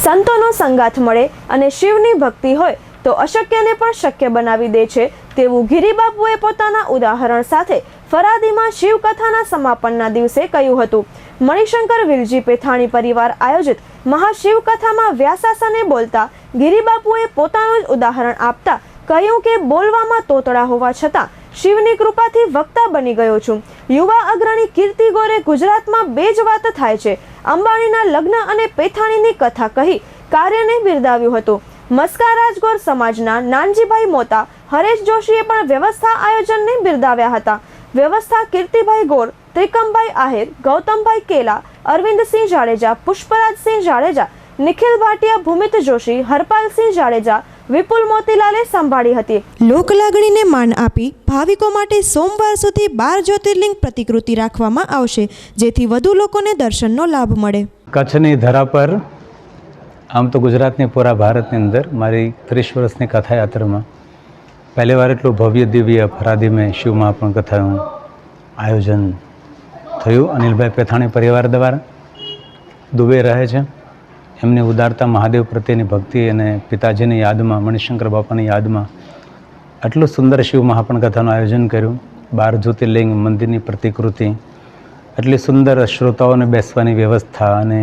સંતોનો સંગાથ મળે અને શિવની ભક્તિ હોય તો અશક્યને પણ શક્ય બનાવી દે છે તેવું ગિરિબાપુએ પોતાના ઉદાહરણ સાથે ફરાદીમાં શિવકથાના સમાપનના દિવસે કહ્યું હતું. મણિશંકર વિલજી પેથાણી પરિવાર આયોજિત મહાશિવકથામાં વ્યાસાસને બોલતા ગિરિબાપુએ પોતાનું જ ઉદાહરણ આપતા કહ્યું કે બોલવામાં તોતડા હોવા છતાં શિવની કૃપાથી વક્તા બની ગયો છું. યુવા અગ્રણી કીર્તિ ગોરે ગુજરાતમાં બે જ વાત થાય છે. અંબાણીના લગ્ન અને પેથાણીની કથા કહી કાર્યને બિરદાવ્યું હતું. મસ્કા રાજગોર સમાજના નાનજીભાઈ મોતા, હરેશ જોશીએ પણ વ્યવસ્થા આયોજનને બિરદાવ્યા હતા. વ્યવસ્થા કીર્તિભાઈ ગોર, ત્રિકમભાઈ આહિર, ગૌતમભાઈ કેલા, અરવિંદસિંહ જાડેજા, પુષ્પરાજસિંહ જાડેજા, નિખિલ ભાટિયા ભૂમિત જોશી, હરપાલસિંહ જાડેજા વિપુલ મોતીલાલે સંભાળી હતી. લોકલાગણીને માન આપી ભાવિકો માટે સોમવાર સુધી બાર જ્યોતિર્લિંગ પ્રતિકૃતિ રાખવામાં આવશે જેથી વધુ લોકોને દર્શનનો લાભ મળે. કચ્છની ધરા પર આમ તો ગુજરાતની પૂરા ભારતની અંદર મારી ત્રીસ વર્ષની કથાયાત્રામાં પહેલી વાર એટલું ભવ્ય દિવ્ય ફરાદીમય શિવમાં પણ કથાનું આયોજન થયું. અનિલભાઈ પેથાણી પરિવાર દ્વારા દુબે રહે છે. એમની ઉદારતા મહાદેવ પ્રત્યેની ભક્તિ અને પિતાજીની યાદમાં, મણિશંકર બાપાની યાદમાં આટલું સુંદર શિવ મહાપણ કથાનું આયોજન કર્યું. બાર જ્યોતિર્લિંગ મંદિરની પ્રતિકૃતિ, આટલી સુંદર શ્રોતાઓને બેસવાની વ્યવસ્થા અને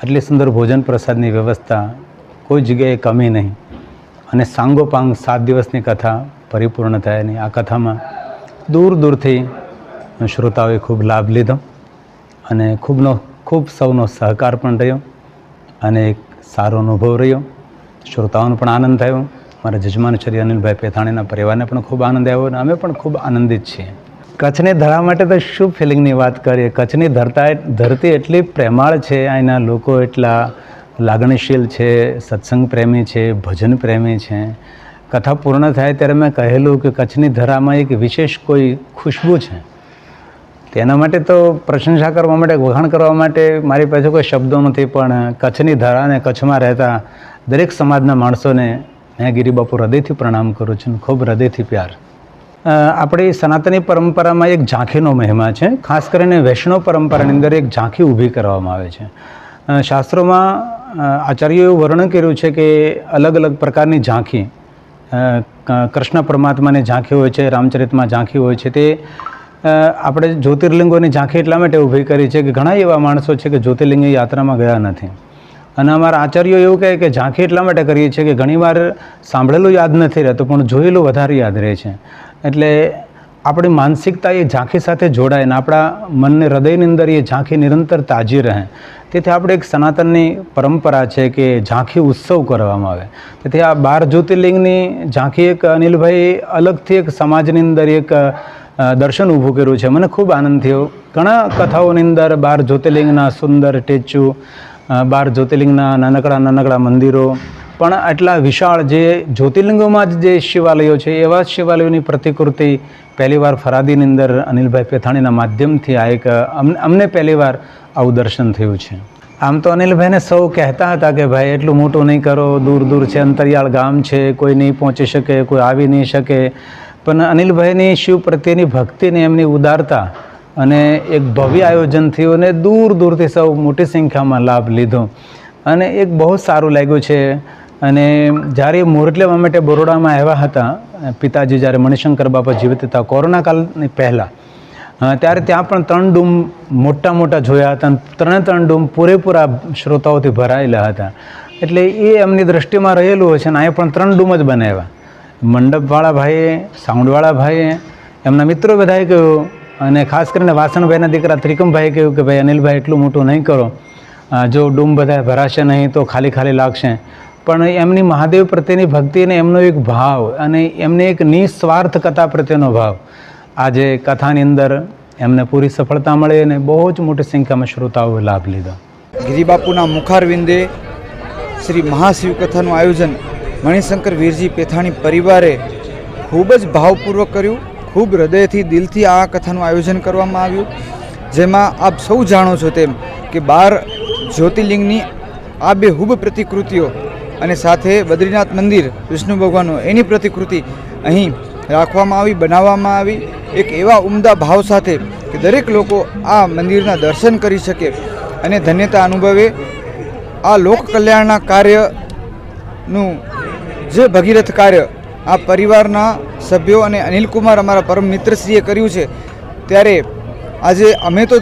આટલી સુંદર ભોજન પ્રસાદની વ્યવસ્થા કોઈ જગ્યાએ કમી નહીં. અને સાંગોપાંગ સાત દિવસની કથા પરિપૂર્ણ થયાની આ કથામાં દૂર દૂરથી શ્રોતાઓએ ખૂબ લાભ લીધો અને ખૂબનો ખૂબ સૌનો સહકાર પણ રહ્યો. અને એક સારો અનુભવ રહ્યો. શ્રોતાઓનો પણ આનંદ થયો મારા જજમાન શ્રી અનિલભાઈ પેથાણીના પરિવારને પણ ખૂબ આનંદ આવ્યો અને અમે પણ ખૂબ આનંદિત છીએ. કચ્છની ધરા માટે તો શું ફિલિંગની વાત કરીએ? કચ્છની ધરતા ધરતી એટલી પ્રેમાળ છે, અહીંના લોકો એટલા લાગણીશીલ છે, સત્સંગ પ્રેમી છે, ભજન પ્રેમી છે. કથા પૂર્ણ થાય ત્યારે મેં કહેલું કે કચ્છની ધરામાં એક વિશેષ કોઈ ખુશ્બુ છે. તેના માટે તો પ્રશંસા કરવા માટે, વખાણ કરવા માટે મારી પાસે કોઈ શબ્દો નથી, પણ કચ્છની ધરા કચ્છમાં રહેતા દરેક સમાજના માણસોને મેં ગિરિબાપુ હૃદયથી પ્રણામ કરું છું ખૂબ હૃદયથી પ્યાર. આપણી સનાતની પરંપરામાં એક ઝાંખીનો મહિમા છે. ખાસ કરીને વૈષ્ણવ પરંપરાની અંદર એક ઝાંખી ઊભી કરવામાં આવે છે. શાસ્ત્રોમાં આચાર્યોએ વર્ણન કર્યું છે કે અલગ અલગ પ્રકારની ઝાંખી કૃષ્ણ પરમાત્માની ઝાંખી હોય છે, રામચરિતમાં ઝાંખી હોય છે, તે આપણે જ્યોતિર્લિંગોની ઝાંખી એટલા માટે ઊભી કરી છે કે ઘણા એવા માણસો છે કે જ્યોતિર્લિંગની યાત્રામાં ગયા નથી. અને અમારા આચાર્યો એવું કહે કે ઝાંખી એટલા માટે કરીએ છીએ કે ઘણીવાર સાંભળેલું યાદ નથી રહેતું, પણ જોયેલું વધારે યાદ રહે છે. એટલે આપણી માનસિકતા એ ઝાંખી સાથે જોડાય અને આપણા મનને હૃદયની અંદર એ ઝાંખી નિરંતર તાજી રહે. તેથી આપણે એક સનાતનની પરંપરા છે કે ઝાંખી ઉત્સવ કરવામાં આવે. તેથી આ બાર જ્યોતિર્લિંગની ઝાંખી એક અનિલભાઈ અલગથી એક સમાજની અંદર એક દર્શન ઊભું કર્યું છે. મને ખૂબ આનંદ થયો. ઘણા કથાઓની અંદર બાર જ્યોતિર્લિંગના સુંદર ટેચ્યુ બાર જ્યોતિર્લિંગના નાનકડા નાનકડા મંદિરો, પણ આટલા વિશાળ જે જ્યોતિર્લિંગોમાં જ જે શિવાલયો છે, એવા શિવાલયોની પ્રતિકૃતિ પહેલીવાર ફરાદીની અંદર અનિલભાઈ પેથાણીના માધ્યમથી આ એક અમને પહેલીવાર આવું દર્શન થયું છે. આમ તો અનિલભાઈને સૌ કહેતા હતા કે, ભાઈ, એટલું મોટું નહીં કરો. દૂર દૂર છે, અંતરિયાળ ગામ છે. કોઈ નહીં પહોંચી શકે, કોઈ આવી નહીં શકે. પણ અનિલભાઈની શિવ પ્રત્યેની ભક્તિને એમની ઉદારતા અને એક ભવ્ય આયોજન થયું અને દૂર દૂરથી સૌ મોટી સંખ્યામાં લાભ લીધો. અને એક બહુ સારું લાગ્યું છે. અને જ્યારે મુહૂર્ત લેવા માટે બરોડામાં આવ્યા હતા, પિતાજી જ્યારે મણિશંકર બાપા જીવિત હતા કોરોના કાળની પહેલાં ત્યારે ત્યાં પણ ત્રણ ડૂમ મોટા મોટા જોયા હતા અને ત્રણે ત્રણ ડૂમ પૂરેપૂરા શ્રોતાઓથી ભરાયેલા હતા. એટલે એ એમની દ્રષ્ટિમાં રહેલું હોય છે અને અહીંયા પણ ત્રણ ડૂમ જ બનાવ્યા. મંડપવાળા ભાઈએ, સાઉન્ડવાળા ભાઈએ, એમના મિત્રો બધાએ કહ્યું અને ખાસ કરીને વાસણભાઈના દીકરા ત્રિકમભાઈએ કહ્યું કે ભાઈ અનિલભાઈ, એટલું મોટું નહીં કરો. જો ડૂમ બધા ભરાશે નહીં તો ખાલી ખાલી લાગશે. પણ એમની મહાદેવ પ્રત્યેની ભક્તિ અને એમનો એક ભાવ અને એમને એક નિસ્વાર્થ કથા પ્રત્યેનો ભાવ. આજે કથાની અંદર એમને પૂરી સફળતા મળી અને બહુ જ મોટી સંખ્યામાં શ્રોતાઓએ લાભ લીધો. ગિરિબાપુના મુખારવિંદે શ્રી મહાશિવકથાનું આયોજન મણિશંકર વીરજી પેથાણી પરિવારે ખૂબ જ ભાવપૂર્વક કર્યું. ખૂબ હૃદયથી, દિલથી આ કથાનું આયોજન કરવામાં આવ્યું. જેમાં આપ સૌ જાણો છો તેમ કે બાર જ્યોતિર્લિંગની આ બે હુબ પ્રતિકૃતિઓ અને સાથે બદ્રીનાથ મંદિર, વિષ્ણુ ભગવાનનું એની પ્રતિકૃતિ અહીં રાખવામાં આવી, બનાવવામાં આવી. એક એવા ઉમદા ભાવ સાથે કે દરેક લોકો આ મંદિરના દર્શન કરી શકે અને ધન્યતા અનુભવે. આ લોક કલ્યાણના કાર્યનું જે ભગીરથ કાર્ય આ પરિવારના સભ્યો અને અનિલકુમાર અમારા પરમ મિત્રશ્રીએ કર્યું છે, ત્યારે આજે અમે તો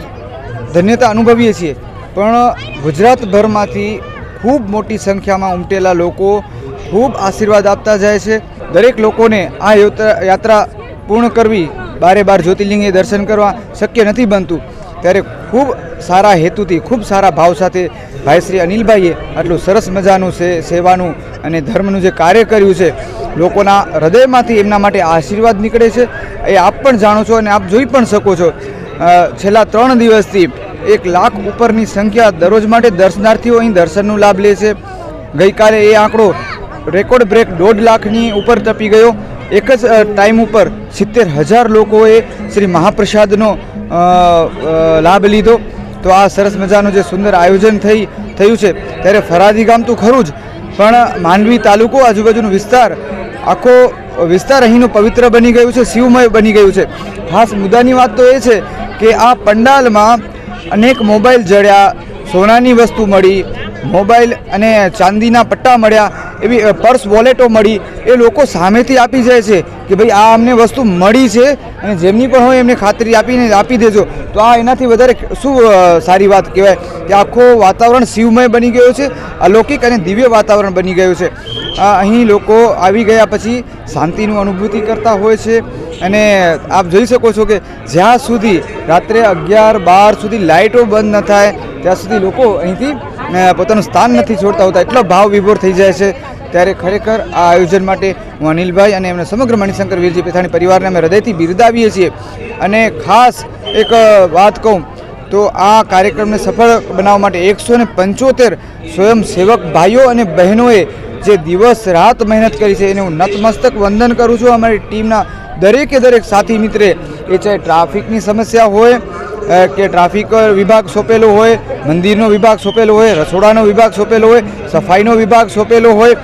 ધન્યતા અનુભવીએ છીએ, પણ ગુજરાતભરમાંથી ખૂબ મોટી સંખ્યામાં ઉમટેલા લોકો ખૂબ આશીર્વાદ આપતા જાય છે. દરેક લોકોને આ યાત્રા પૂર્ણ કરવી, બારે બાર જ્યોતિર્લિંગે દર્શન કરવા શક્ય નથી બનતું. ત્યારે ખૂબ સારા હેતુથી, ખૂબ સારા ભાવ સાથે ભાઈ શ્રી અનિલભાઈએ આટલું સરસ મજાનું સે, સેવાનું અને ધર્મનું જે કાર્ય કર્યું છે, લોકોના હૃદયમાંથી એમના માટે આશીર્વાદ નીકળે છે. એ આપ પણ જાણો છો અને આપ જોઈ પણ શકો છો. છેલ્લા ત્રણ દિવસથી એક લાખ ઉપરની સંખ્યા દરરોજ માટે દર્શનાર્થીઓ અહીં દર્શનનો લાભ લે છે. ગઈકાલે એ આંકડો રેકોર્ડ બ્રેક દોઢ લાખની ઉપર ટપી ગયો. એક જ ટાઈમ ઉપર સિત્તેર હજાર લોકોએ શ્રી મહાપ્રસાદનો લાભ લીધો. તો આ સરસ મજાનું જે સુંદર આયોજન થઈ, થયું છે. ત્યારે ફરાદી ગામ તો ખરું જ, પણ માંડવી તાલુકો આજુબાજુનો વિસ્તાર, આખો વિસ્તાર અહીંનું પવિત્ર બની ગયું છે, શિવમય બની ગયું છે. ખાસ મુદ્દાની વાત તો એ છે કે આ પંડાલમાં અનેક મોબાઈલ જડ્યા, સોનાની વસ્તુ મળી, મોબાઈલ અને ચાંદીના પટ્ટા મળ્યા એવી પર્સ વોલેટો મળી, એ લોકો સામેથી આપી જાય છે કે ભાઈ આ અમને વસ્તુ મળી છે અને જેમની પણ હોય એમને ખાતરી આપીને આપી દેજો. તો આ એનાથી વધારે શું સારી વાત કહેવાય? કે આખો વાતાવરણ શિવમય બની ગયું છે, અલૌકિક અને દિવ્ય વાતાવરણ બની ગયું છે. અહીં લોકો આવી ગયા પછી શાંતિનું અનુભૂતિ કરતા હોય છે અને આપ જોઈ શકો છો કે જ્યાં સુધી રાત્રે અગિયાર બાર સુધી લાઇટો બંધ ન થાય, ત્યાં સુધી લોકો અહીંથી પોતાનું સ્થાન નથી છોડતા હોતા, એટલો ભાવ વિભોર થઈ જાય છે. ત્યારે ખરેખર આ આયોજન માટે હું અનિલભાઈ અને એમના સમગ્ર મણિશંકર વીરજી પેથાણી પરિવારને અમે હૃદયથી બિરદાવીએ છીએ. અને ખાસ એક વાત કહું તો આ કાર્યક્રમને સફળ બનાવવા માટે એકસો ને પંચોતેર સ્વયંસેવક ભાઈઓ અને બહેનોએ જે દિવસ રાત મહેનત કરી છે, એને હું નતમસ્તક વંદન કરું છું. અમારી ટીમના દરેકે દરેક સાથી મિત્રે, એ ચાહે ટ્રાફિકની સમસ્યા હોય કે ટ્રાફિક વિભાગ સોંપેલો હોય, મંદિરનો વિભાગ સોંપેલો હોય, રસોડાનો વિભાગ સોંપેલો હોય, સફાઈનો વિભાગ સોંપેલો હોય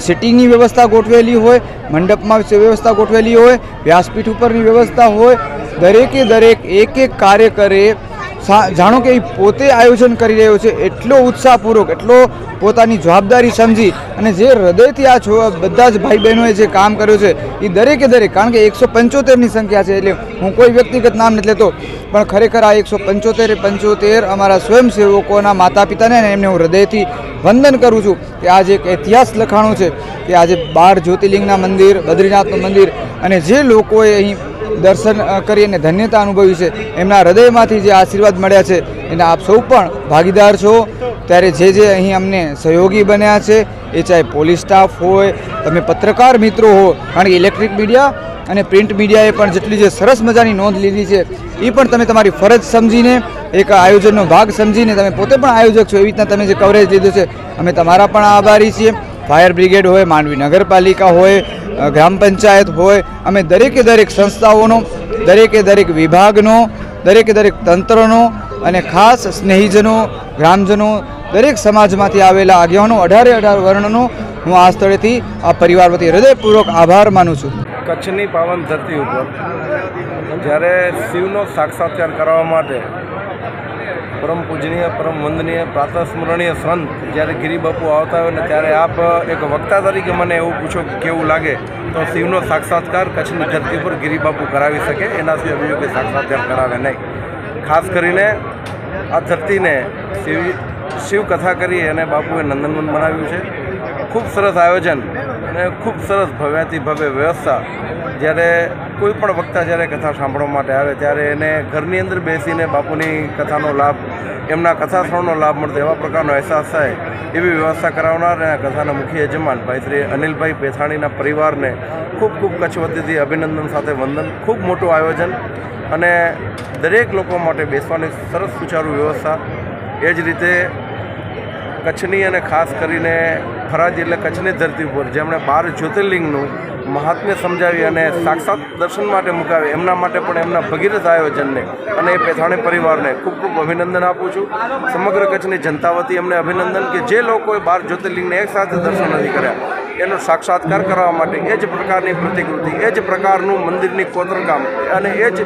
સિટિંગની વ્યવસ્થા ગોઠવેલી હોય, મંડપમાં વ્યવસ્થા ગોઠવેલી હોય, વ્યાસપીઠ ઉપરની વ્યવસ્થા હોય, દરેકે દરેક એક એક કાર્ય કરે સા- જાણો કે એ પોતે આયોજન કરી રહ્યો છે, એટલો ઉત્સાહપૂર્વક, એટલો પોતાની જવાબદારી સમજી અને જે હૃદયથી આ બધા જ ભાઈ બહેનોએ જે કામ કર્યું છે, એ દરેકે દરેક, કારણ કે એકસો પંચોતેરની સંખ્યા છે, એટલે હું કોઈ વ્યક્તિગત નામ નથી લેતો, પણ ખરેખર આ એકસો પંચોતેર પંચોતેર અમારા સ્વયંસેવકોના માતા પિતાને એમને હું હૃદયથી વંદન કરું છું કે આજે એક ઇતિહાસ લખાણો છે, કે આજે બાર જ્યોતિર્લિંગના મંદિર, બદ્રીનાથનું મંદિર અને જે લોકોએ અહીં દર્શન કરી અને ધન્યતા અનુભવી છે. એમના હૃદયમાંથી જે આશીર્વાદ મળ્યા છે, એના આપ સૌ પણ ભાગીદાર છો. ત્યારે જે જે અહીં અમને સહયોગી બન્યા છે, એ ચાહે પોલીસ સ્ટાફ હોય, તમે પત્રકાર મિત્રો હો, કારણ કે ઇલેક્ટ્રિક મીડિયા અને પ્રિન્ટ મીડિયાએ પણ જેટલી જે સરસ મજાની નોંધ લીધી છે, એ પણ તમે તમારી ફરજ સમજીને, એક આયોજનનો ભાગ સમજીને તમે પોતે પણ આયોજક છો. એવી રીતના તમે જે કવરેજ લીધું છે, અમે તમારા પણ આભારી છીએ. ફાયર બ્રિગેડ હોય, માંડવી નગરપાલિકા હોય ગ્રામ પંચાયત હોય, અમે દરેકે દરેક સંસ્થાઓનો, દરેકે દરેક વિભાગનો, દરેકે દરેક તંત્રનો અને ખાસ સ્નેહીજનો, ગ્રામજનો, દરેક સમાજમાંથી આવેલા આગેવાનો, અઢારે અઢાર વર્ણનો હું આ સ્થળેથી આ પરિવાર વતી હૃદયપૂર્વક આભાર માનું છું. કચ્છની પાવન ધરતી ઉપર જ્યારે શિવનો સાક્ષાત્કાર કરવા માટે પરમ પૂજનીય, પરમ વંદનીય, પ્રાતસ્મરણીય સંત જ્યારે ગિરિબાપુ આવતા હોય ને ત્યારે આપ એક વક્તા તરીકે મને એવું પૂછો કે કેવું લાગે, તો શિવનો સાક્ષાત્કાર કચ્છની ધરતી પર ગિરિબાપુ કરાવી શકે? એના સિવાય બીજું કે સાક્ષાત્કાર કરાવે નહીં. ખાસ કરીને આ ધરતીને શિવ શિવ કથા કરી અને બાપુએ નંદનવન બનાવ્યું છે. ખૂબ સરસ આયોજન અને ખૂબ સરસ ભવ્યાથી ભવ્ય વ્યવસ્થા. જ્યારે કોઈ પણ વક્તા જ્યારે કથા સાંભળવા માટે આવે, ત્યારે એને ઘરની અંદર બેસીને બાપુની કથાનો લાભ, એમના કથા શ્રવણનો લાભ મળતો, એવા પ્રકારનો અહેસાસ થાય એવી વ્યવસ્થા કરાવનાર અને કથાના મુખ્ય યજમાન ભાઈ શ્રી અનિલભાઈ પેથાણીના પરિવારને ખૂબ ખૂબ કચ્છ વતીથી અભિનંદન સાથે વંદન, ખૂબ મોટું આયોજન અને દરેક લોકો માટે બેસવાની સરસ સુચારુ વ્યવસ્થા. એ જ રીતે કચ્છની અને ખાસ કરીને ફરાજી એટલે કચ્છની ધરતી ઉપર જેમણે બાર જ્યોતિર્લિંગનું મહાત્મ્ય સમજાવી અને સાક્ષાત દર્શન માટે મુકાવી એમના માટે પણ એમના ભગીરથ આયોજનને અને એ પેથાણી પરિવારને ખૂબ ખૂબ અભિનંદન આપું છું. સમગ્ર કચ્છની જનતા વતી એમને અભિનંદન કે જે લોકોએ બાર જ્યોતિર્લિંગને એકસાથે દર્શન નથી કર્યા, એનો સાક્ષાત્કાર કરવા માટે એ જ પ્રકારની પ્રતિકૃતિ, એ જ પ્રકારનું મંદિરની કોતરકામ અને એ જ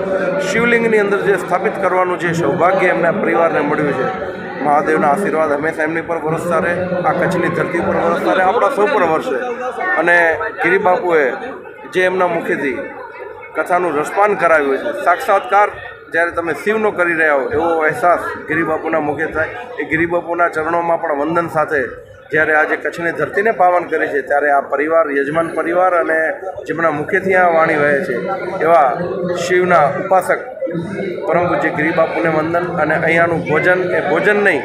શિવલિંગની અંદર જે સ્થાપિત કરવાનું જે સૌભાગ્ય એમના પરિવારને મળ્યું છે મહાદેવના આશીર્વાદ હંમેશા એમની પર વરસતા રહે, આ કચ્છની ધરતી પર વરસતા રહે, આપણા સૌ પર વરસે. અને ગિરિબાપુએ જે એમના મુખેથી કથાનું રસપાન કરાવ્યું છે, સાક્ષાત્કાર જ્યારે તમે શિવનો કરી રહ્યા હો, એવો અહેસાસ ગિરિબાપુના મુખે થાય. એ ગિરિબાપુના ચરણોમાં પણ વંદન સાથે જ્યારે આજે કચ્છની ધરતીને પાવન કરી છે, ત્યારે આ પરિવાર, યજમાન પરિવાર અને જેમના મુખેથી આ વાણી વહે છે, એવા શિવના ઉપાસક પરમ પૂજ્ય ગિરિબાપુને વંદન અને અહીંયાનું ભોજન એ ભોજન નહીં,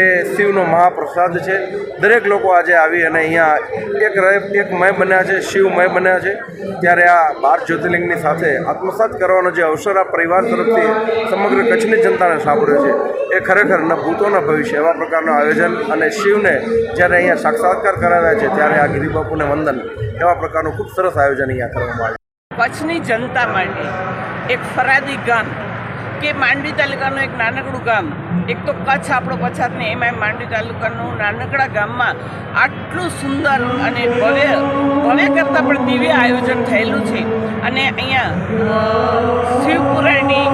એ શિવનો મહાપ્રસાદ છે. દરેક લોકો આજે આવી અને અહીંયા એક એક મય બન્યા છે શિવમય બન્યા છે. ત્યારે આ બાર જ્યોતિર્લિંગની સાથે આત્મસાત કરવાનો જે અવસર આ પરિવાર તરફથી સમગ્ર કચ્છની જનતાને સાંભળ્યો છે, એ ખરેખર ન ભૂતો ભવિષ્ય એવા પ્રકારનું આયોજન અને શિવને જ્યારે અહીંયા સાક્ષાત્કાર કરાવ્યા છે, ત્યારે આ ગિરિબાપુને વંદન એવા પ્રકારનું ખૂબ સરસ આયોજન અહીંયા કરવામાં આવ્યું કચ્છની જનતા માટે એક ફરાદી ગામ કે માંડવી તાલુકાનું એક નાનકડું ગામ. એક તો કચ્છ આપણો પછાત ને એમાંય માંડવી તાલુકાનું નાનકડા ગામમાં આટલું સુંદર અને ભવ્ય ભવ્ય કરતાં પણ દિવ્ય આયોજન થયેલું છે. અને અહીંયા શિવપુરાણની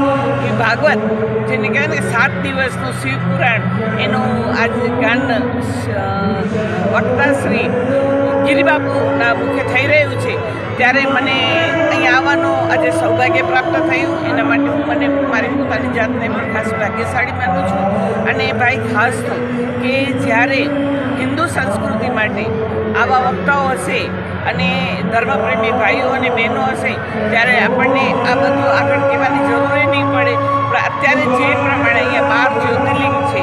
ભાગવત, જેને કહેવાય ને સાત દિવસનું શિવપુરાણ એનું આજે ગાન વક્તાશ્રી વક્તા શ્રી ગિરિબાપુના મુખે થઈ રહ્યું છે. ત્યારે મને અહીંયા આવવાનું આજે સૌભાગ્ય પ્રાપ્ત થયું. એના માટે હું મને મારી પોતાની જાતને પણ ખાસ ભાગ્યશાળી માનું છું. અને ભાઈ ખાસ તો કે જ્યારે હિન્દુ સંસ્કૃતિ માટે આવા વક્તાઓ હશે અને ધર્મપ્રેમી ભાઈઓ અને બહેનો હશે, ત્યારે આપણને આ બધું આગળ કહેવાની જરૂર નહીં પડે. અત્યારે જે પ્રમાણે અહીંયા બાર જ્યોતિર્લિંગ છે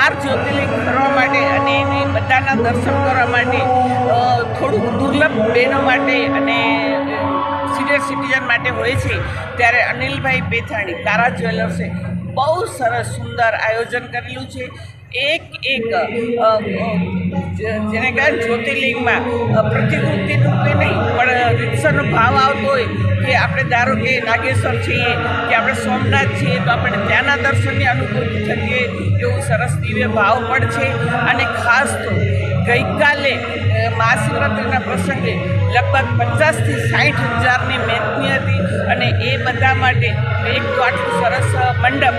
બાર જ્યોતિર્લિંગ કરવા માટે અને એની બધાના દર્શન કરવા માટે થોડુંક દુર્લભ બહેનો માટે અને સિનિયર સિટીઝન માટે હોય છે. ત્યારે અનિલભાઈ પેથાણી, તારા જ્વેલર્સે બહુ સરસ, સુંદર આયોજન કરેલું છે. એક એક જેને કહેવાય જ્યોતિર્લિંગમાં અ, પ્રતિકૃતિ રૂપે નહીં પણ રીતસરનો ભાવ આવતો હોય કે આપણે ધારો કે નાગેશ્વર છીએ કે આપણે સોમનાથ છીએ તો આપણે ત્યાંના દર્શનની અનુભૂતિ થતી હોય એવું સરસ દિવ્ય ભાવ પણ છે. અને ખાસ તો ગઈકાલે મહાશિવરાત્રિના પ્રસંગે લગભગ પચાસથી સાઠ હજારની મહેનતી હતી અને એ બધા માટે એક તો આટલું સરસ મંડપ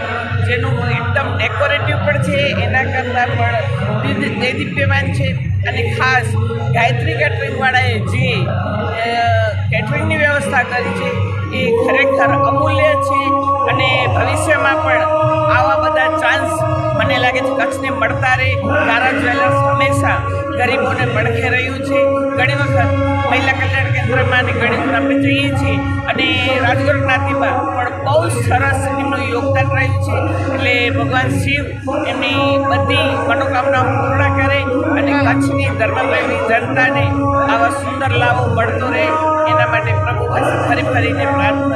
જેનું એકદમ ડેકોરેટિવ પણ છે, એના કરતાં પણ દેદીપ્યમાન છે અને ખાસ ગાયત્રી કેટરિંગવાળાએ જે કેટરિંગની વ્યવસ્થા કરી છે એ ખરેખર અમૂલ્ય છે અને ભવિષ્યમાં પણ આવા બધા ચાન્સ મને લાગે છે કચ્છને મળતા રહે. તારા જ્વેલર્સ હંમેશા ગરીબોને પડખે રહ્યું છે. ઘણી વખત મહિલા કલ્યાણ કેન્દ્રમાં અને ઘણી વખત આપણે જઈએ છીએ અને રાજકોટ જ્ઞાતિમાં પણ બહુ સરસ એમનું યોગદાન રહ્યું છે. એટલે ભગવાન શિવ એમની બધી મનોકામનાઓ પૂર્ણ કરે અને કચ્છની ધર્મપ્રેમી જનતાને આવા સુંદર લાભો મળતો રહે. એના માટે પ્રભુ પાસે ફરી ફરીને પ્રાર્થના